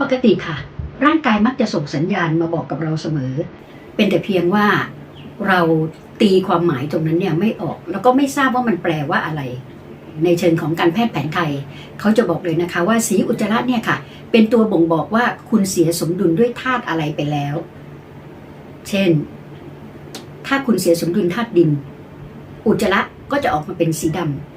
ปกติค่ะ ร่างกายมักจะส่งสัญญาณมาบอกกับเราเสมอ เป็นแต่เพียงว่าเราตีความหมายตรงนั้นเนี่ยไม่ออก แล้วก็ไม่ทราบว่ามันแปลว่าอะไร ในเชิงของการแพทย์แผนไทย เขาจะบอกเลยนะคะว่าสีอุจจาระเนี่ยค่ะ เป็นตัวบ่งบอกว่าคุณเสียสมดุลด้วยธาตุอะไรไปแล้ว เช่น ถ้าคุณเสียสมดุลธาตุดิน อุจจาระก็จะออกมาเป็นสีดำ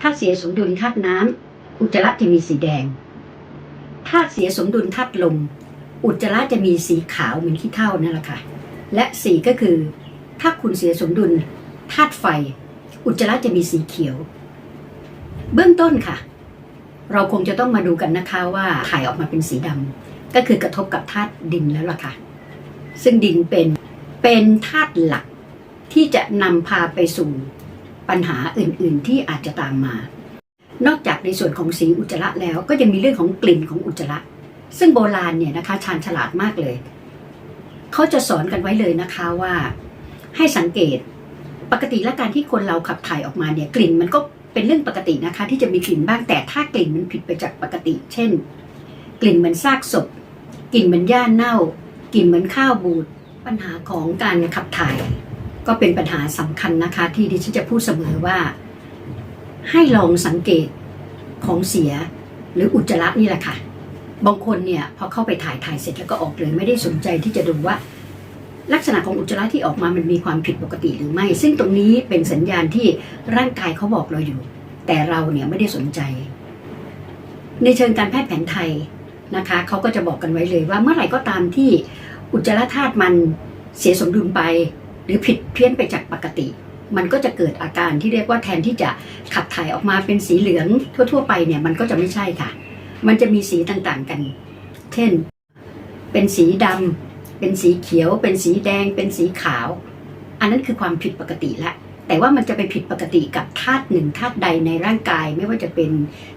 ถ้าเสียสมดุลธาตุน้ำอุจจาระจะมีสีแดง ถ้าเสียสมดุลธาตุลม อุจจาระจะมีสีขาวเหมือนขี้เถ้านั่นแหละค่ะ และสีก็คือ ถ้าคุณเสียสมดุลธาตุไฟ อุจจาระจะมีสีเขียว เบื้องต้นค่ะ เราคงจะต้องมาดูกันนะคะว่าถ่ายออกมาเป็นสีดำก็คือกระทบกับธาตุดินแล้วล่ะค่ะ ซึ่งดินเป็นเป็นธาตุหลักที่จะนำพาไปสู่ ปัญหาอื่นๆที่อาจจะตามมา นอกจากในส่วนของสีอุจจาระแล้วก็ยังมีเรื่องของกลิ่นของอุจจาระ ซึ่งโบราณเนี่ยนะคะชาญฉลาดมากเลย เขาจะสอนกันไว้เลยนะคะว่า ให้สังเกตปกติและการที่คนเราขับถ่ายออกมาเนี่ยกลิ่นมันก็เป็นเรื่องปกตินะคะ ที่จะมีกลิ่นบ้างแต่ถ้ากลิ่นมันผิดไปจากปกติ เช่น กลิ่นเหมือนซากศพ กลิ่นเหมือนหญ้าเน่า กลิ่นเหมือนข้าวบูดปัญหาของการขับถ่าย ก็เป็นปัญหาสำคัญนะคะ ที่ดิฉันจะพูดเสมอว่า ให้ลองสังเกตของเสียหรืออุจจาระนี่แหละค่ะ บางคนเนี่ยพอเข้าไปถ่ายถ่ายเสร็จแล้วก็ออกเลยไม่ได้สนใจที่จะดูว่า ลักษณะของอุจจาระที่ออกมามันมีความผิดปกติหรือไม่ ซึ่งตรงนี้เป็นสัญญาณที่ร่างกายเขาบอกเราอยู่ แต่เราเนี่ยไม่ได้สนใจ ในเชิงการแพทย์แผนไทยนะคะเขาก็จะบอกกันไว้เลยว่าเมื่อไหร่ก็ตามที่อุจจาระธาตุมันเสียสมดุลไป รือผิดเพี้ยนไปจากปกติ มันก็จะเกิดอาการที่เรียกว่าแทนที่จะขับถ่ายออกมาเป็นสีเหลืองทั่ว ๆ ไปเนี่ยมันก็จะไม่ใช่ค่ะ มันจะมีสีต่างๆกัน เช่น เป็นสีดำเป็นสีเขียว เป็นสีแดง เป็นสีขาว อันนั้นคือความผิดปกติละแต่ว่ามันจะไปผิดปกติกับธาตุหนึ่งธาตุใดในร่างกาย ไม่ว่าจะเป็น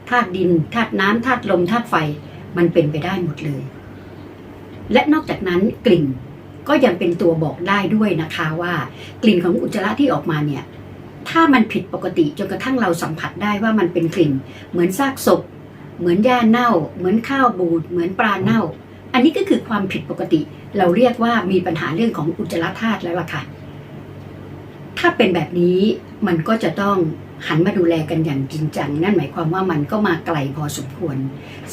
ธาตุดินธาตุน้ำธาตุลมธาตุไฟ มันเป็นไปได้หมดเลย และนอกจากนั้นกลิ่น ก็ยังเป็นตัวบอกได้ด้วยนะคะว่ากลิ่นของอุจจาระที่ออกมาเนี่ยถ้ามันผิดปกติจนกระทั่งเราสัมผัสได้ว่ามันเป็นกลิ่น เหมือนซากศพ เหมือนหญ้าเน่า เหมือนข้าวบูดเหมือนปลาเน่า อันนี้ก็คือความผิดปกติ เราเรียกว่ามีปัญหาเรื่องของอุจจาระธาตุแล้วล่ะค่ะถ้าเป็นแบบนี้มันก็จะต้องหันมาดูแลกันอย่างจริงจัง นั่นหมายความว่ามันก็มาไกลพอสมควร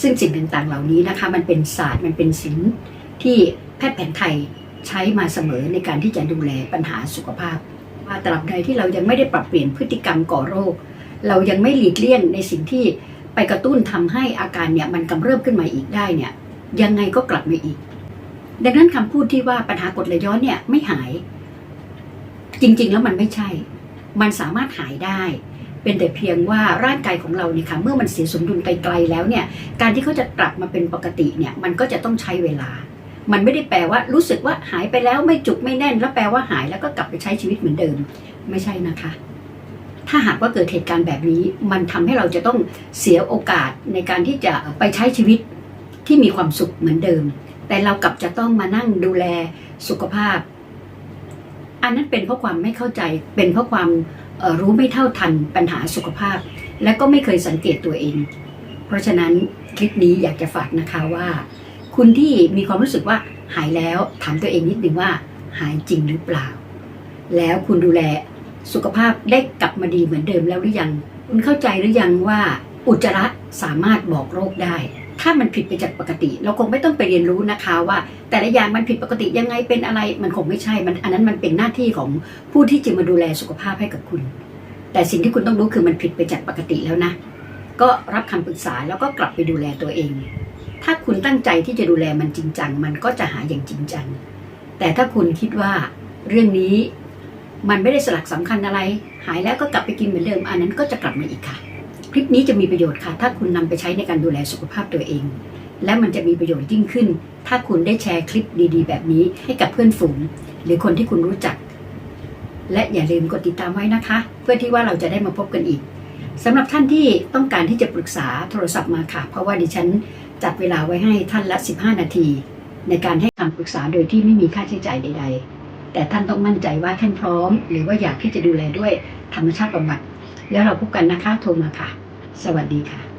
ซึ่งสิ่งต่างๆเหล่านี้นะคะ มันเป็นศาสตร์มันเป็นศิลป์ที่แพทย์แผนไทย ใช้มาเสมอในการที่จะดูแลปัญหาสุขภาพว่าตราบใดที่เรายังไม่ได้ปรับเปลี่ยนพฤติกรรมก่อโรค เรายังไม่หลีกเลี่ยงในสิ่งที่ไปกระตุ้นทำให้อาการเนี่ยมันกำเริบขึ้นมาอีกได้เนี่ยยังไงก็กลับมาอีก ดังนั้นคำพูดที่ว่าปัญหากรดไหลย้อนเนี่ยไม่หาย จริงๆแล้วมันไม่ใช่ มันสามารถหายได้ เป็นแต่เพียงว่าร่างกายของเราเนี่ยค่ะเมื่อมันเสียสมดุลไปไกลแล้วเนี่ยการที่เขาจะกลับมาเป็นปกติเนี่ยมันก็จะต้องใช้เวลา มันไม่ได้แปลว่ารู้สึกว่าหายไปแล้วไม่จุกไม่แน่น แล้วแปลว่าหายแล้วก็กลับไปใช้ชีวิตเหมือนเดิม ไม่ใช่นะคะ ถ้าหากว่าเกิดเหตุการณ์แบบนี้ มันทำให้เราจะต้องเสียโอกาสในการที่จะไปใช้ชีวิตที่มีความสุขเหมือนเดิม แต่เรากลับจะต้องมานั่งดูแลสุขภาพ อันนั้นเป็นเพราะความไม่เข้าใจเป็นเพราะความรู้ไม่เท่าทันปัญหาสุขภาพ และก็ไม่เคยสังเกตตัวเอง เพราะฉะนั้นคลิปนี้อยากจะฝากนะคะว่า คุณที่มีความรู้สึกว่าหายแล้วถามตัวเองนิดนึงว่าหายจริงหรือเปล่า แล้วคุณดูแลสุขภาพได้กลับมาดีเหมือนเดิมแล้วหรือยัง คุณเข้าใจหรือยังว่าอุจจาระสามารถบอกโรคได้ ถ้ามันผิดไปจากปกติ เราคงไม่ต้องไปเรียนรู้นะคะว่า แต่ละอย่างมันผิดปกติยังไงเป็นอะไร มันคงไม่ใช่มันอันนั้นมันเป็นหน้าที่ของผู้ที่จะมาดูแลสุขภาพให้กับคุณ แต่สิ่งที่คุณต้องรู้คือมันผิดไปจากปกติแล้วนะ ก็รับคำปรึกษาแล้วก็กลับไปดูแลตัวเอง ถ้าคุณตั้งใจที่จะดูแลมันจริงจัง มันก็จะหายอย่างจริงจัง แต่ถ้าคุณคิดว่าเรื่องนี้มันไม่ได้สลักสำคัญอะไร หายแล้วก็กลับไปกินเหมือนเดิม อันนั้นก็จะกลับมาอีกค่ะ คลิปนี้จะมีประโยชน์ค่ะ ถ้าคุณนำไปใช้ในการดูแลสุขภาพตัวเอง และมันจะมีประโยชน์ยิ่งขึ้น ถ้าคุณได้แชร์คลิปดีๆ แบบนี้ให้กับเพื่อนฝูง หรือคนที่คุณรู้จัก และอย่าลืมกดติดตามไว้นะคะ เพื่อที่ว่าเราจะได้มาพบกันอีก สำหรับท่านที่ต้องการที่จะปรึกษาโทรศัพท์มาค่ะ เพราะว่าดิฉันจัดเวลาไว้ให้ท่านละ 15 นาที ในการให้คำปรึกษาโดยที่ไม่มีค่าใช้จ่ายใด ๆ แต่ท่านต้องมั่นใจว่าท่านพร้อม หรือว่าอยากที่จะดูแลด้วยธรรมชาติบำบัดแล้วเราพบกันนะคะโทรมาค่ะ สวัสดีค่ะ